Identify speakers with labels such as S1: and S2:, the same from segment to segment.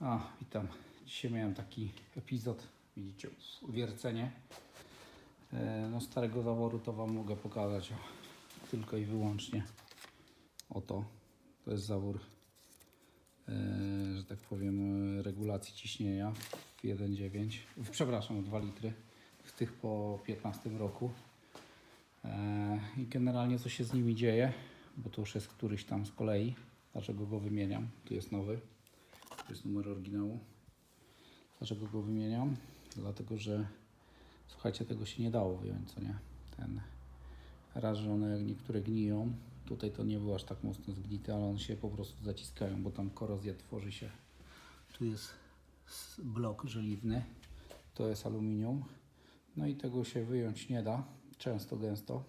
S1: A, witam. Dzisiaj miałem taki epizod, widzicie, uwiercenie. E, No starego zaworu to Wam mogę pokazać tylko i wyłącznie. Oto, to jest zawór, e, że tak powiem, regulacji ciśnienia w 1,9, w- przepraszam, 2 litry, w tych po 15 roku. E, I generalnie co się z nimi dzieje, bo to już jest któryś tam z kolei, dlaczego go wymieniam, tu jest nowy. Jest numer oryginału. Dlaczego go wymieniam? Dlatego, że słuchajcie, tego się nie dało wyjąć, co nie? Ten raz, że one niektóre gniją. Tutaj to nie było aż tak mocno zgnite, ale one się po prostu zaciskają, bo tam korozja tworzy się. Tu jest blok żeliwny, to jest aluminium. No i tego się wyjąć nie da, często, gęsto.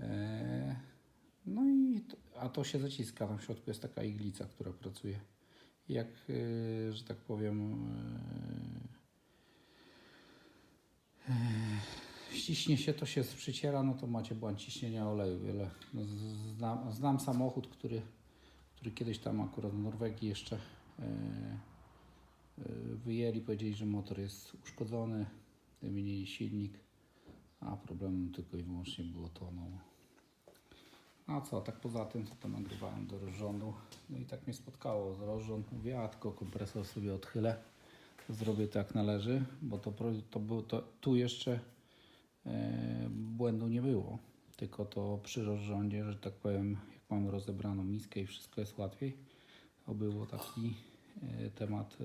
S1: Eee, no i, a to się zaciska, tam w środku jest taka iglica, która pracuje. Jak, yy, że tak powiem, yy, yy, ściśnie się, to się przyciera, no to macie błąd ciśnienia oleju. Wiele. No, znam, znam samochód, który, który kiedyś tam akurat w Norwegii jeszcze wyjęli, powiedzieli, że motor jest uszkodzony, wymienili silnik, a problemem tylko i wyłącznie było to, no, a co, tak poza tym, co to nagrywałem do rozrządu. No i tak mnie spotkało z rozrząd. Mówię, a tylko kompresor sobie odchylę. Zrobię to jak należy, bo to, to, było, to tu jeszcze e, błędu nie było. Tylko to przy rozrządzie, że tak powiem, jak mamy rozebraną miskę i wszystko jest łatwiej, to było taki e, temat e,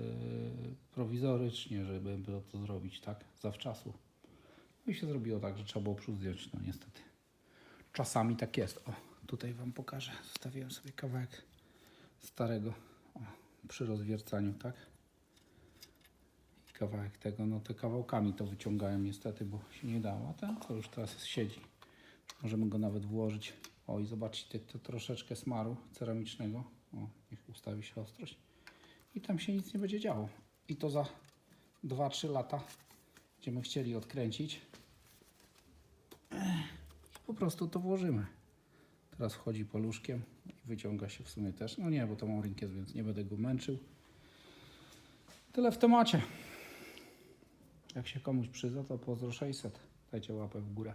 S1: prowizorycznie, żeby było to zrobić, tak, zawczasu. No i się zrobiło tak, że trzeba było przód zdjąć, no niestety. Czasami tak jest. O, tutaj Wam pokażę. Zostawiłem sobie kawałek starego o, przy rozwiercaniu, tak? I kawałek tego, no te kawałkami to wyciągałem niestety, bo się nie dało. A ten to już teraz siedzi. Możemy go nawet włożyć. O i zobaczcie to troszeczkę smaru ceramicznego. O, niech ustawi się ostrość. I tam się nic nie będzie działo. I to za 2-3 lata będziemy chcieli odkręcić po prostu to włożymy. Teraz wchodzi paluszkiem i wyciąga się w sumie też. No nie, bo to mam rynkiez, więc nie będę go męczył. Tyle w temacie. Jak się komuś przyda, to pozdro 600. Dajcie łapę w górę.